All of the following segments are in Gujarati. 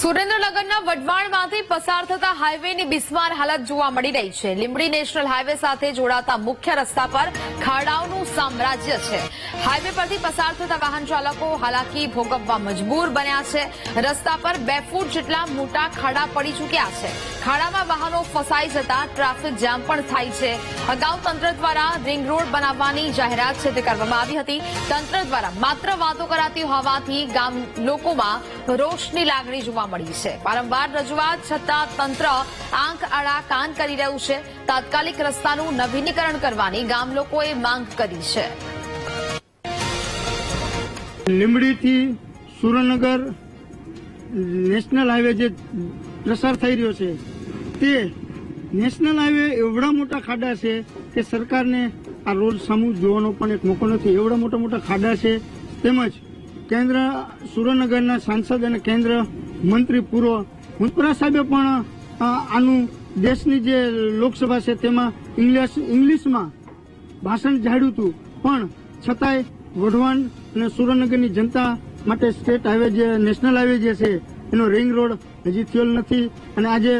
સુરેન્દ્રનગરના વઢવાણમાંથી પસાર થતા હાઈવેની બિસ્માર હાલત જોવા મળી રહી છે. લીંબડી નેશનલ હાઈવે સાથે જોડાતા મુખ્ય રસ્તા પર ખાડાઓનું સામ્રાજ્ય છે. હાઈવે પરથી પસાર થતા વાહન ચાલકો હાલાકી ભોગવવા મજબૂર બન્યા છે. રસ્તા પર બે ફૂટ જેટલા મોટા ખાડા પડી ચૂક્યા છે. ખાડામાં વાહનો ફસાઈ જતા ટ્રાફિક જામ પણ થાય છે. અગાઉ તંત્ર દ્વારા રિંગ રોડ બનાવવાની જાહેરાત છે તે કરવામાં આવી હતી. તંત્ર દ્વારા માત્ર વાતો કરાતી હોવાથી ગામ લોકોમાં રોષની લાગણી જોવા મળી છે. વારંવાર રજૂઆત છતાં તંત્ર આંખ આડા કાન કરી રહ્યું છે. તાત્કાલિક રસ્તાનું નવીનીકરણ કરવાની ગામ લોકોએ માંગ કરી છે. લીંબડીથી સુરેન્દ્રનગર નેશનલ હાઈવે જે પ્રસાર થઈ રહ્યો છે તે નેશનલ હાઈવે એવડા મોટા ખાડા છે કે સરકારને આ રોડ સામું જોવાનો પણ એક મોકો નથી. એવડા મોટા મોટા ખાડા છે. તેમજ કેન્દ્ર, સુરેન્દ્રનગરના સાંસદ અને કેન્દ્ર મંત્રી પૂર્વ મુનપરા સાહેબે પણ આનું દેશની જે લોકસભા છે તેમાં ઇંગ્લિશ, ઇંગ્લિશમાં ભાષણ જાડ્યું હતું. પણ છતાંય વઢવાણ અને સુરેન્દ્રનગરની જનતા માટે સ્ટેટ હાઈવે જે, નેશનલ હાઈવે જે છે, એનો રિંગ રોડ હજી થયેલ નથી. અને આજે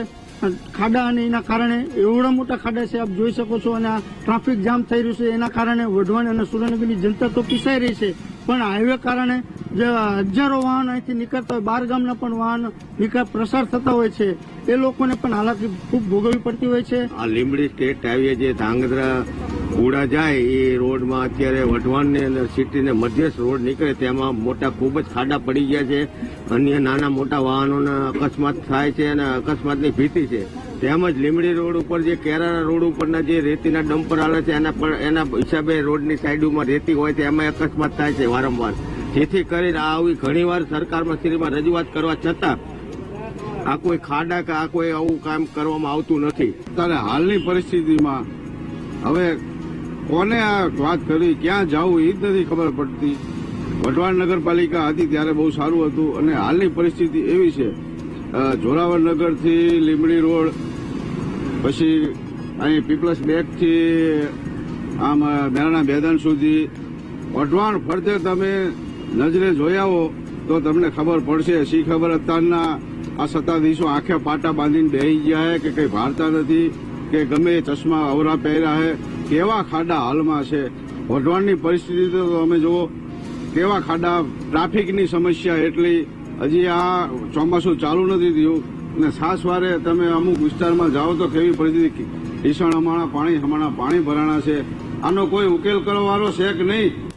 ખાડા અને એના કારણે એવડા મોટા ખાડા છે, આપ જોઈ શકો છો અને આ ટ્રાફિક જામ થઈ રહ્યું છે. એના કારણે વઢવાણ અને સુરેન્દ્રનગરની જનતા તો પીસાઈ રહી છે. પણ હાઈવે કારણે જે હજારો વાહન અહીંથી નીકળતા હોય, બાર ગામના પણ વાહન નીકળ, પ્રસાર થતા હોય છે. એ લોકોને પણ હાલાકી ખૂબ ભોગવવી પડતી હોય છે. આ લીંબડી સ્ટેટ હાઈવે જે ધાંગધ્રા ઉડા જાય એ રોડમાં અત્યારે વઢવાણને અંદર સિટીને મધ્યસ્થ રોડ નીકળે તેમાં મોટા ખૂબ જ ખાડા પડી ગયા છે. અન્ય નાના મોટા વાહનોના અકસ્માત થાય છે અને અકસ્માતની ભીતિ છે. તેમજ લીમડી રોડ ઉપર જે કેરાના રોડ ઉપરના જે રેતીના ડમ્પર આવે છે, એના પર એના હિસાબે રોડની સાઈડમાં રેતી હોય એમાં અકસ્માત થાય છે વારંવાર. જેથી કરીને આ આવી ઘણીવાર સરકારમાં શ્રીમાં રજૂઆત કરવા છતાં આ કોઈ ખાડા કે આ કોઈ આવું કામ કરવામાં આવતું નથી. ત્યારે હાલની પરિસ્થિતિમાં હવે કોને આ વાત કરી? ક્યાં જવું એ જ નથી ખબર પડતી. વઢવાણ નગરપાલિકા હતી ત્યારે બહુ સારું હતું અને હાલની પરિસ્થિતિ એવી છે. જોરાવર નગરથી લીંબડી રોડ પછી અહીં પીપલસ બેકથી આમ અ, મેરાના મેદાન સુધી. વઢવાણ ફરતે તમે નજરે જોઈ આવો તો તમને ખબર પડશે. શી ખબર અત્યારના આ સત્તાધીશો આંખે પાટા બાંધીને બેસી ગયા છે કે કંઈ ભારતા નથી કે ગમે ચશ્મા અવરા પહેર્યા છે કેવા ખાડા હાલમાં છે? વઢવાણની પરિસ્થિતિ તો તમે જુઓ, કેવા ખાડા, ટ્રાફિકની સમસ્યા એટલી. હજી આ ચોમાસું ચાલુ નથી થયું અને સાસવારે તમે અમુક વિસ્તારમાં જાઓ તો કેવી પરિસ્થિતિ ઢીસણ હમણાં પાણી હમણાં પાણી ભરાણા છે. આનો કોઈ ઉકેલ કરવાનો છે કે નહીં.